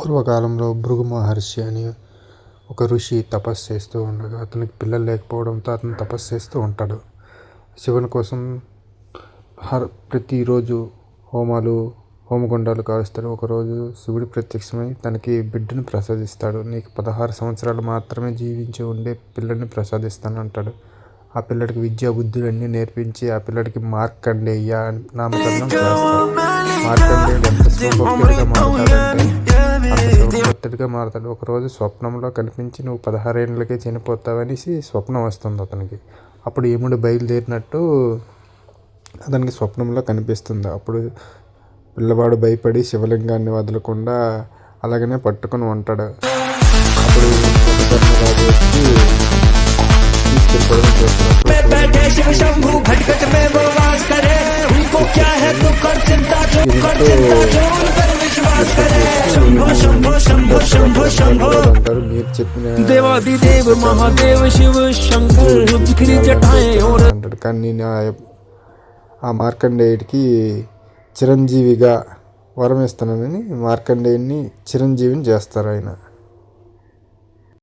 పూర్వకాలంలో భృగు మహర్షి అని ఒక ఋషి తపస్సు చేస్తూ ఉండగా అతనికి పిల్లలు లేకపోవడంతో అతను తపస్సు చేస్తూ ఉంటాడు. శివుని కోసం హర్ ప్రతిరోజు హోమాలు హోమగుండాలు కాలుస్తాడు ఒకరోజు శివుడు ప్రత్యక్షమై తనకి బిడ్డను ప్రసాదిస్తాడు. నీకు పదహారు సంవత్సరాలు మాత్రమే జీవించి ఉండే పిల్లల్ని ప్రసాదిస్తాను అంటాడు ఆ పిల్లడికి విద్యా బుద్ధులన్నీ నేర్పించి ఆ పిల్లడికి మార్కండేయ నామకరణం చేస్తాడు. మార్కండేయుడు ఎంత శివభక్తుడిగా మారుతాడంటే శివభక్తుడిగా మారుతాడు. ఒకరోజు స్వప్నంలో కనిపించి నువ్వు పదహారేళ్ళకే చనిపోతావనేసి స్వప్నం వస్తుంది అతనికి. అప్పుడు యముడు బయలుదేరినట్టు అతనికి స్వప్నంలో కనిపిస్తుంది. అప్పుడు పిల్లవాడు భయపడి శివలింగాన్ని వదలకుండా అలాగనే పట్టుకొని ఉంటాడు. అప్పుడు యమధర్మరాజు వచ్చి తీసుకెళ్ళిపోవడం చూస్తున్నప్పుడు శంభు శంభు మీరు చెప్పిన దేవాది దేవ మహాదేవ శివ శంకర్ కానీ ఆ మార్కండేయుడికి చిరంజీవిగా వరం ఇస్తానని మార్కండేయుడిని చిరంజీవిని చేస్తారు ఆయన.